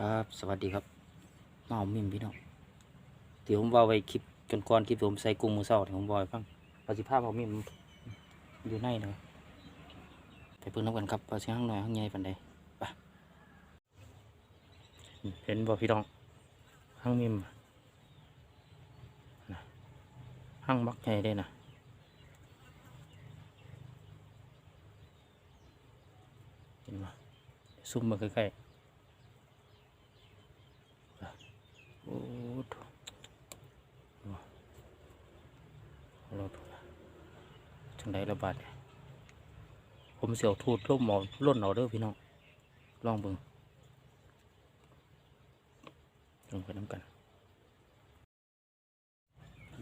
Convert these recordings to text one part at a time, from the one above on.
ครับ สวัสดีครับเอามิมพี่น้องเดี๋ยวผมว่าไว้คลิปจนก่อนคลิปผมใส่กุ้งมือเศร้าที่ผมบอยฟังประสิทธิภาพเอามิมอยู่ในเลยไปเพิ่งน้ำกันครับเอาเสียงข้างหน่อยข้างใหญ่ปันใดไปเห็นบ่พี่น้องข้างมิมนะข้างมักใหญ่ได้นะเห็นบ่ซุ่มมาใกล้ๆ โอ้โถเราจังไดระ บาดผมเสียวทูดร่มหมอล่นเอาเด้อพี่น้องลองเบิ่งลงไปน้ำกัน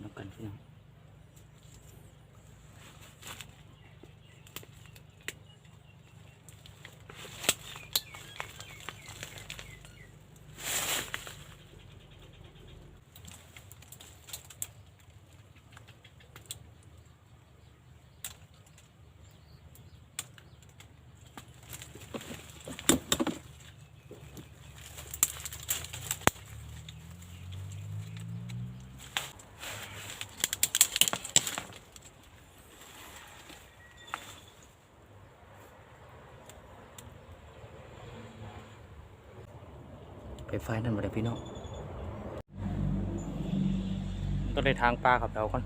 น้ำกันพี่น้อง ไปไฟนั่นมาเลยพี่น้องก็ได้ทางปลากับเราก่อน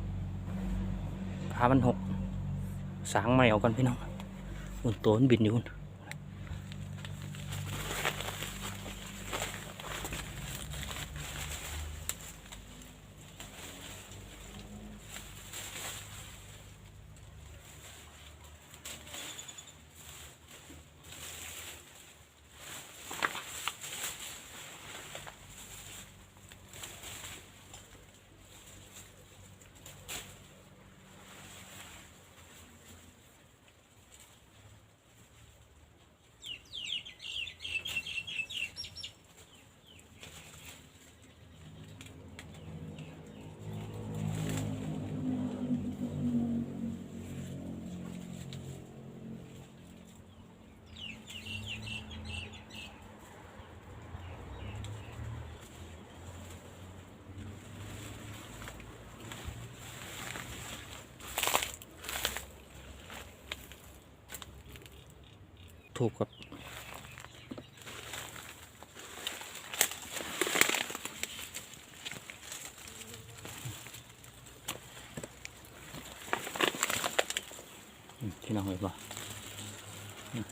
พามันหกสางใหม่เอาก่อนพี่น้องอุ่นตัวมันบินอยู่พุ่ นถูกกับอืมพี่น้องเลยป่ะอืม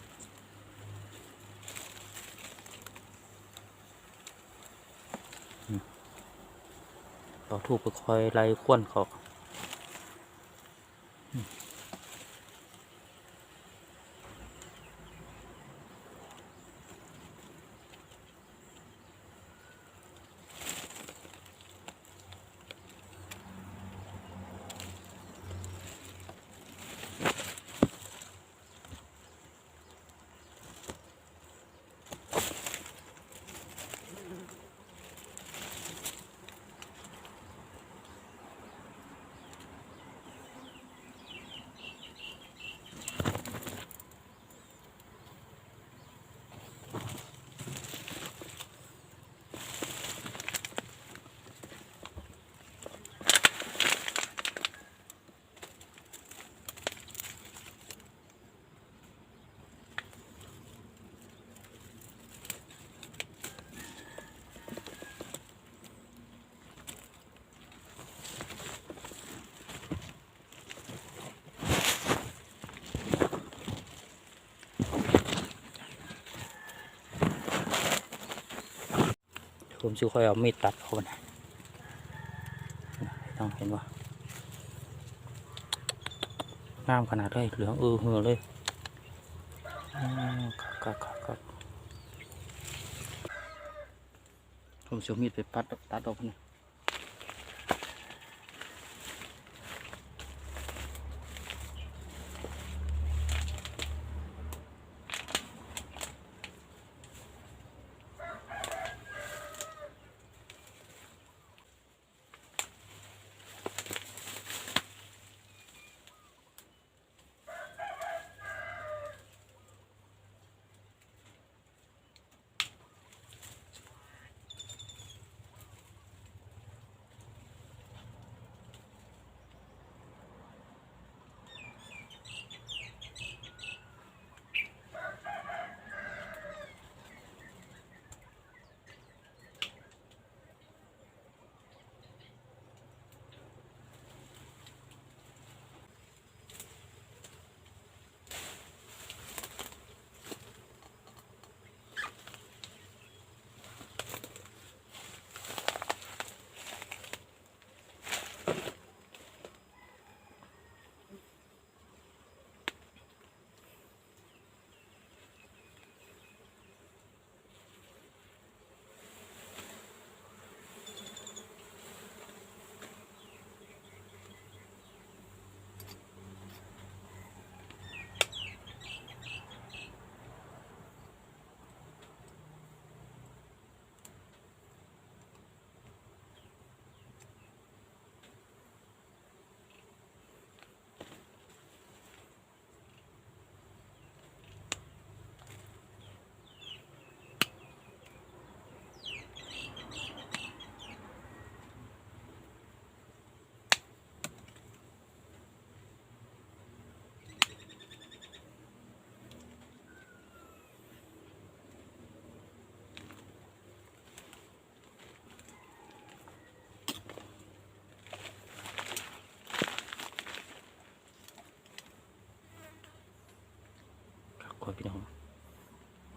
อืมเราถูกไปคอยไล่ควนเขา ผมจะค่อยเอามีดตัดเขานะต้องเห็นว่างามขนาดเลยเหลืองเออเหือเลยครับครับครับผมจะมีดไปปัดตัดออกนี่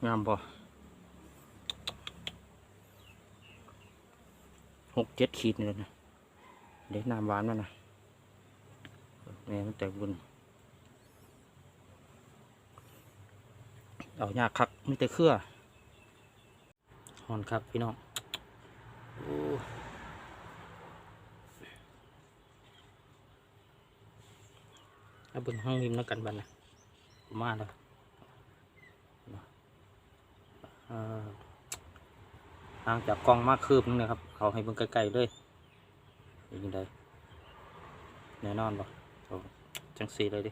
งามบ่หกเจ็ดขีดนี่แหละนะเด็กน้ำหวานมันนะแม่มันแตกบุญเอายากคักมีแต่เครือหอนครับพี่น้องอ้เอาบิ่งห้องวิมแล้วกันบัดนะมาแล้ว เอ่อ ห่างจากกล้องมากคืบนึงนะครับเขาให้เบิ่งไกลๆเลยเป็นยังไงแน่นอนปะเอาจังสีเลยดิ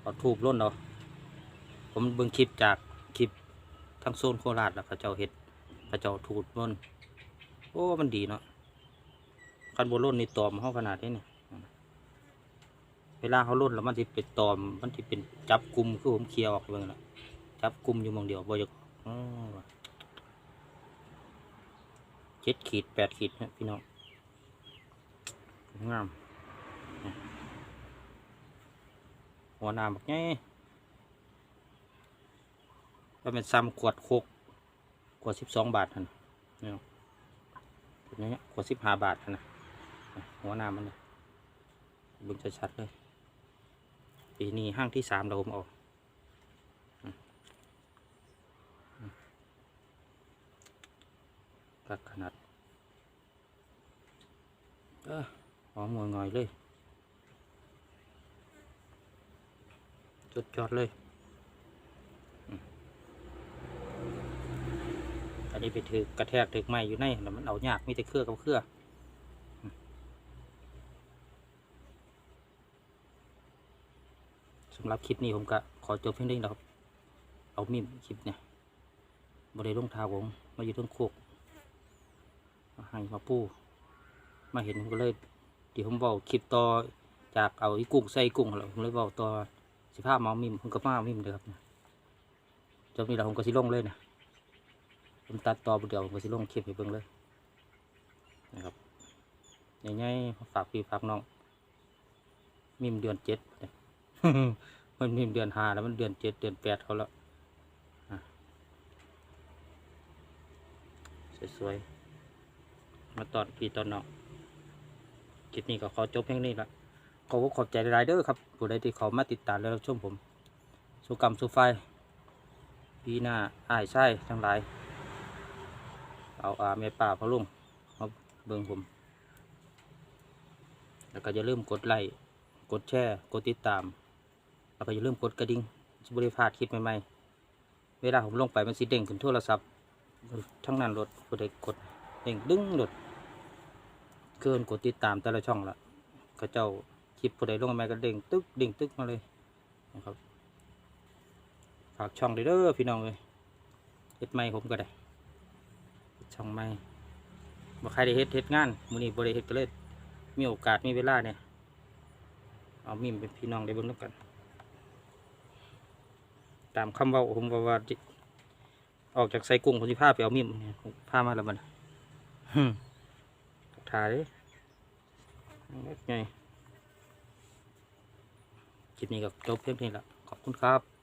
เอาทูบล้นเอาผมเบิ่งคลิปจากคลิปทั้งโซนโคราชแล้วเขาเจ้าเห็ดเขาเจ้าทูบล้นโอ้ มันดีเนาะคันโบล้นนี่ตอมเขาขนาดนี้เนี่ย เวลาเขาล่นแล้วมันจะเป็นตอม มันจะเป็นจับกลุ่มคือผมเคลียร์ออกเบิ่งละจับกลุ่มอยู่มองเดียวบ่อยากเจ็ดขีดแปดขีดนะพี่น้องงามหัวหน้ำบักไงก็เป็นซ้ำขวดโคกขวดสิบสองบาทนะเนอย่ยขวดสิบห้าบาทนะหัวหน้ามันเลยบิ่งชัดๆเลย ปีนี้ห้างที่สามเราผมออก กัดขนาดเออหอมงอยๆเลยจุดจอดเลย อันนี้ไปถือกระแทกถือไม้อยู่ในแล้วมันเอายากมีแต่เครือกับเครือ สำหรับคลิปนี้ผมก็ขอจบเพียงเท่านี้นะครับ เอามีมคลิปเนี่ยบริลงเท้าผมมาอยู่ต้นโคกมาให้มาปูมาเห็นผมก็เลยเดี๋ยวผมบอกคลิปต่อจากเอาอีกุ้งใส่กุ้งแล้วผมเลยบอกต่อสิภาพมามิมผมก็มาเอามิมเลยครับจบนี้แล้วผมก็สิลงเลยนะผมตัดต่อเดียวผมก็สิลงคลิปให้เบิ่งเลยนะครับง่ายๆฝากพี่ฝากน้องมิมเดือนเจ็ด มันมีเดือนห้าแล้วมันเดือนเจ็ดเดือนแปดเขาแล้วสวยๆ มาตอนพี่ตอนน้องคลิปนี้ก็ขอจบเพียงนี้ละขอบขอบใจหลายๆเด้อครับผู้ใดที่เขามาติดตามและรับชมผม สุกรรมสุไฟปีหน้าอ้ายใช่ทั้งหลาย เอาอาเมป่าพะลุงมาเบิ่งผม แล้วก็อย่าลืมกดไลค์ กดแชร์ กดติดตาม แล้วก็อย่าลืมกดกระดิ่งจะบริพลาดคลิปใหม่ๆ เวลาผมลงไปมันสิเด้งขึ้นโทรศัพท์ทั้งนั้นรถผู้ใดกดเด้งดึงรถเกินกดติดตามแต่ละช่องละก็เจ้าคลิปผู้ใดลงมาก็เด้งตึกเด้งตึกมาเลยนะครับฝากช่องเด้อพี่น้องเลยเฮ็ดไม่ผมก็ได้ช่องไม่บ่ใครได้เฮ็ดเฮ็ดงานมื้อนี้บ่ได้เฮ็ดก็เลยมีโอกาสมีเวลาเนี่ยเอามิมเป็นพี่น้องได้เบิ่งนำกัน ตามคำเว่าผมว่าว่าจิออกจากใส่กุ้งผมสิพาไปเอามีมเนี่ยผมพามาแล้วมันฮึมถ่ายไงคลิปนี้ก็จบเพียงเท่านี้ละขอบคุณครับ